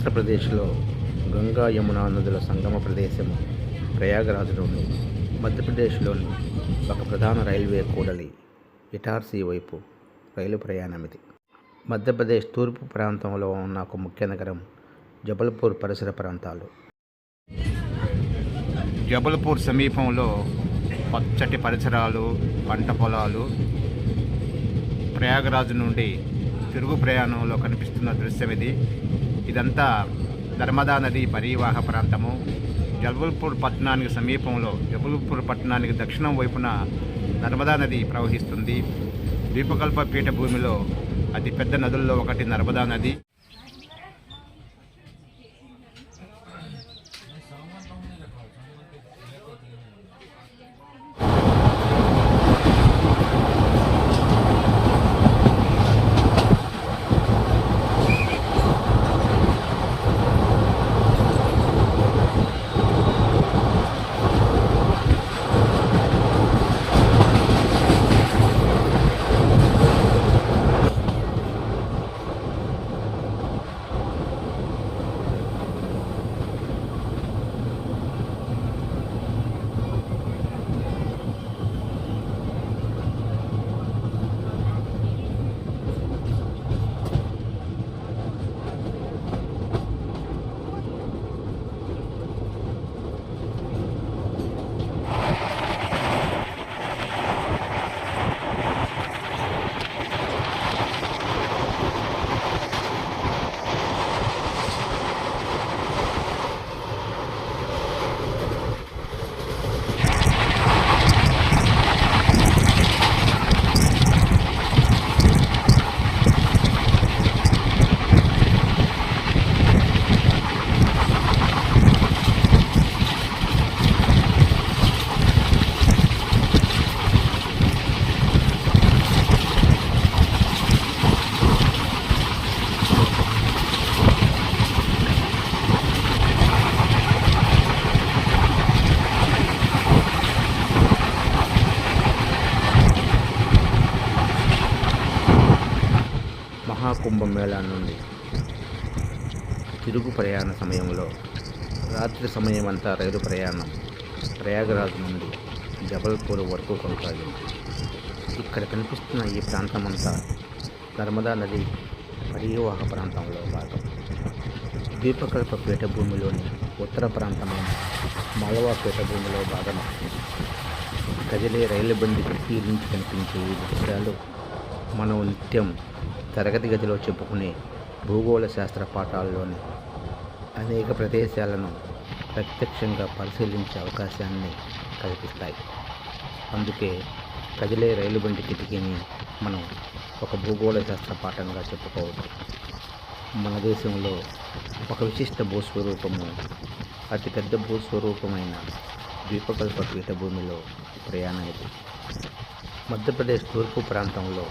ఉత్తరప్రదేశ్లో గంగా యమునా నదుల సంగమ ప్రదేశము ప్రయాగరాజులోని నుండి మధ్యప్రదేశ్లోని ఒక ప్రధాన రైల్వే కూడలి ఇటార్సీ వైపు రైలు ప్రయాణం ఇది. మధ్యప్రదేశ్ తూర్పు ప్రాంతంలో ఉన్న ఒక ముఖ్య నగరం జబల్పూర్ పరిసర ప్రాంతాలు. జబల్పూర్ సమీపంలో పచ్చటి పరిసరాలు పంట పొలాలు ప్రయాగరాజు నుండి తిరుగు ప్రయాణంలో కనిపిస్తున్న దృశ్యం ఇది ఇదంతా నర్మదా నది పరివాహ ప్రాంతము. జబల్పూర్ పట్టణానికి సమీపంలో జబల్పూర్ పట్టణానికి దక్షిణం వైపున నర్మదా నది ప్రవహిస్తుంది. ద్వీపకల్ప పీఠభూమిలో అతిపెద్ద నదుల్లో ఒకటి నర్మదా నది. మహాకుంభమేళా నుండి తిరుగు ప్రయాణ సమయంలో రాత్రి సమయం అంతా రైలు ప్రయాణం ప్రయాగరాజ్ నుండి జబల్పూర్ వరకు కొనసాగింది. ఇక్కడ కనిపిస్తున్న ఈ ప్రాంతం అంతా నర్మదా నది పరివాహ ప్రాంతంలో భాగం. ద్వీపకల్ప పీఠభూమిలోని ఉత్తర ప్రాంతమైన మాలవా పీఠభూమిలో భాగం. కదిలే రైలు బండి కిటికీ నుంచి కనిపించే ఈ దృశ్యాలు మనం నిత్యం తరగతి గదిలో చెప్పుకునే భూగోళ శాస్త్ర పాఠాల్లోని అనేక ప్రదేశాలను ప్రత్యక్షంగా పరిశీలించే అవకాశాన్ని కల్పిస్తాయి. అందుకే కదిలే రైలు బండి కిటికీని మనం ఒక భూగోళ శాస్త్ర పాఠంగా చెప్పుకోవచ్చు. మన దేశంలో ఒక విశిష్ట భూస్వరూపము అతిపెద్ద భూస్వరూపమైన ద్వీపకల్ప పీఠభూమిలో ప్రయాణం ఇది. మధ్యప్రదేశ్ తూర్పు ప్రాంతంలో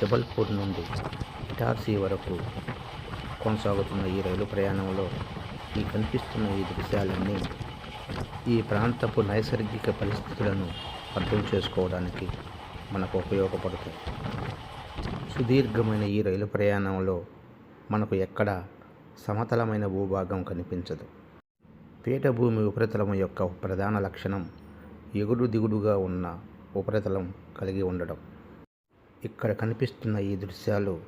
జబల్పూర్ నుండి ఇటార్సీ వరకు కొనసాగుతున్న ఈ రైలు ప్రయాణంలో ఈ కనిపిస్తున్న ఈ దృశ్యాలన్నీ ఈ ప్రాంతపు నైసర్గిక పరిస్థితులను అర్థం చేసుకోవడానికి మనకు ఉపయోగపడతాయి. సుదీర్ఘమైన ఈ రైలు ప్రయాణంలో మనకు ఎక్కడ సమతలమైన భూభాగం కనిపించదు. పీఠభూమి ఉపరితలం యొక్క ప్రధాన లక్షణం ఎగుడు దిగుడుగా ఉన్న ఉపరితలం కలిగి ఉండడం. ఇక్కడ కనిపిస్తున్న ఈ దృశ్యాలు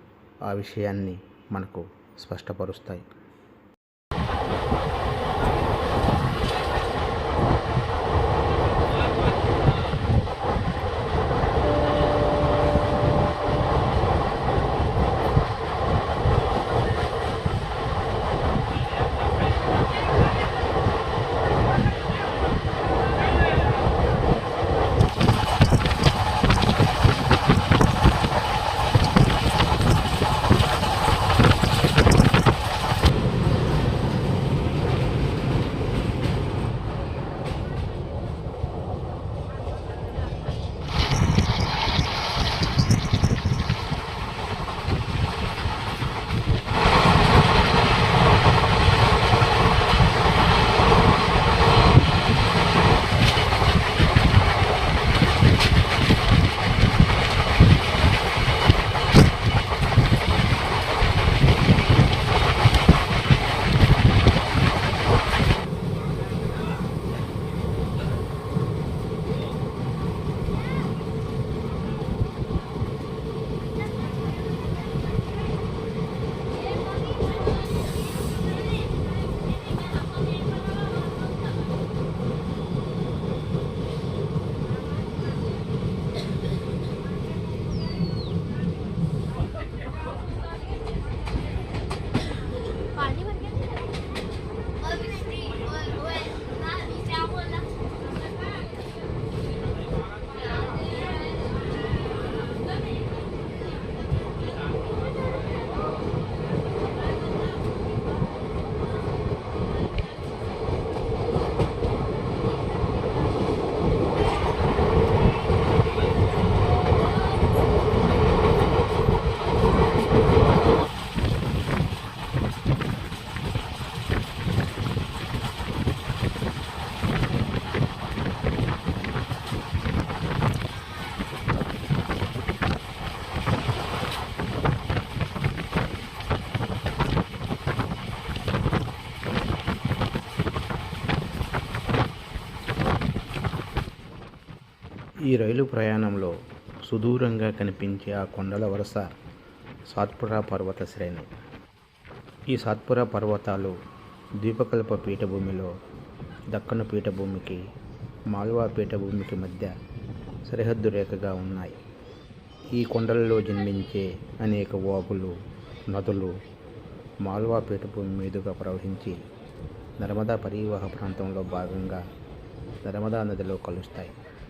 ఆ విషయాన్ని మనకు స్పష్టపరుస్తాయి. రైలు ప్రయాణంలో సుదూరంగా కనిపించే ఆ కొండల వరుస సాత్పురా పర్వత శ్రేణి. ఈ సాత్పురా పర్వతాలు ద్వీపకల్ప పీఠభూమిలో దక్కను పీఠభూమికి మాల్వా పీఠభూమికి మధ్య సరిహద్దు రేఖగా ఉన్నాయి. ఈ కొండలలో జన్మించే అనేక వాగులు నదులు మాల్వా పీఠభూమి మీదుగా ప్రవహించి నర్మదా పరివాహ ప్రాంతంలో భాగంగా నర్మదా నదిలో కలుస్తాయి.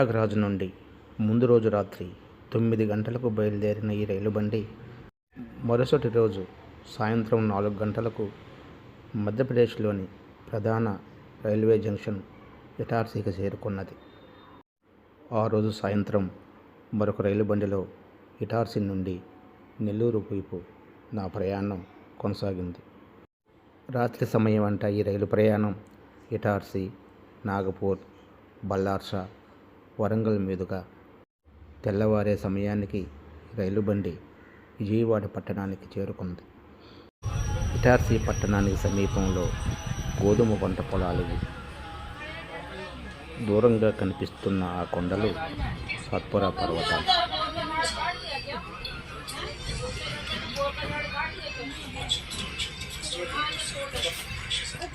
ప్రయాగ్రాజ్ నుండి ముందు రోజు రాత్రి తొమ్మిది గంటలకు బయలుదేరిన ఈ రైలు బండి మరుసటి రోజు సాయంత్రం నాలుగు గంటలకు మధ్యప్రదేశ్లోని ప్రధాన రైల్వే జంక్షన్ ఇటార్సీకి చేరుకున్నది. ఆ రోజు సాయంత్రం మరొక రైలు బండిలో ఇటార్సీ నుండి నెల్లూరు వైపు నా ప్రయాణం కొనసాగింది. రాత్రి సమయం అంట ఈ రైలు ప్రయాణం ఇటార్సీ నాగపూర్ బల్లార్షా వరంగల్ మీదుగా తెల్లవారే సమయానికి రైలు బండి విజయవాడ పట్టణానికి చేరుకుంది. ఇటార్సీ పట్టణానికి సమీపంలో గోధుమ పంట పొలాలు దూరంగా కనిపిస్తున్న ఆ కొండలు సత్పురా పర్వతాలు.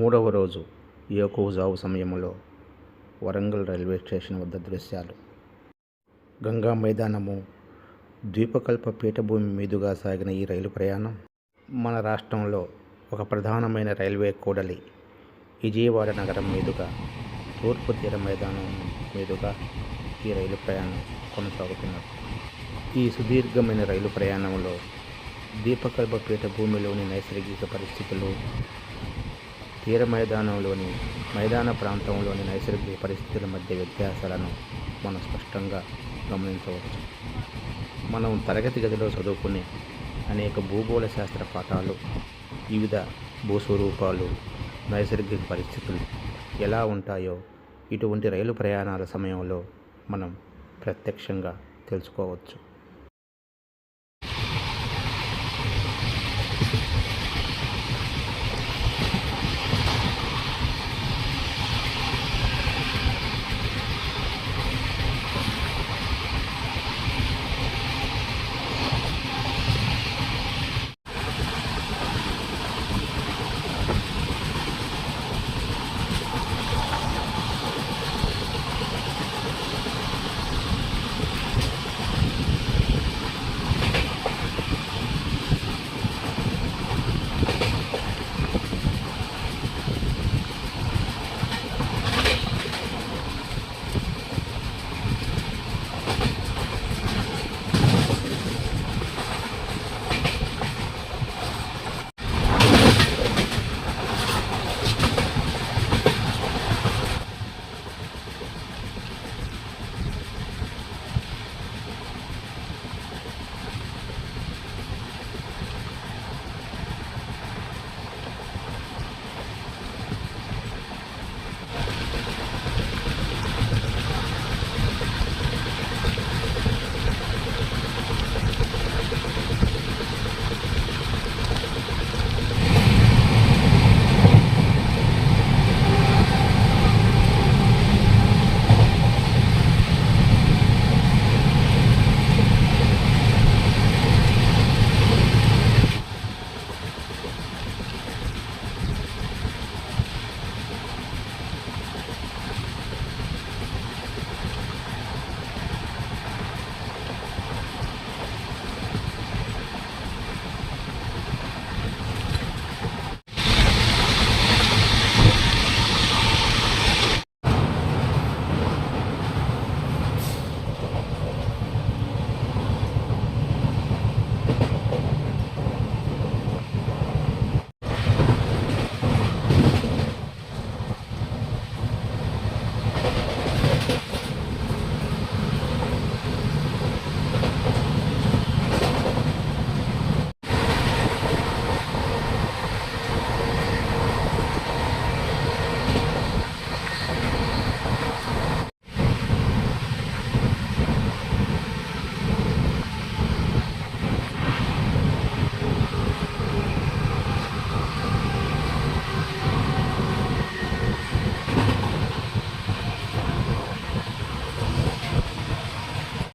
మూడవ రోజు ఏకోజావు సమయంలో వరంగల్ రైల్వే స్టేషన్ వద్ద దృశ్యాలు. గంగా మైదానము ద్వీపకల్ప పీఠభూమి మీదుగా సాగిన ఈ రైలు ప్రయాణం మన రాష్ట్రంలో ఒక ప్రధానమైన రైల్వే కూడలి. విజయవాడ నగరం మీదుగా తూర్పు తీర మైదానం మీదుగా ఈ రైలు ప్రయాణం కొనసాగుతున్నారు ఈ సుదీర్ఘమైన రైలు ప్రయాణంలో దీపకల్ప పీఠభూమిలోని నైసర్గిక పరిస్థితులు తీర మైదానంలోని మైదాన ప్రాంతంలోని నైసర్గిక పరిస్థితుల మధ్య వ్యత్యాసాలను మనం స్పష్టంగా గమనించవచ్చు. మనం తరగతి గదిలో చదువుకునే అనేక భూగోళ శాస్త్ర పాఠాలు వివిధ భూస్వరూపాలు నైసర్గిక పరిస్థితులు ఎలా ఉంటాయో ఇటువంటి రైలు ప్రయాణాల సమయంలో మనం ప్రత్యక్షంగా తెలుసుకోవచ్చు.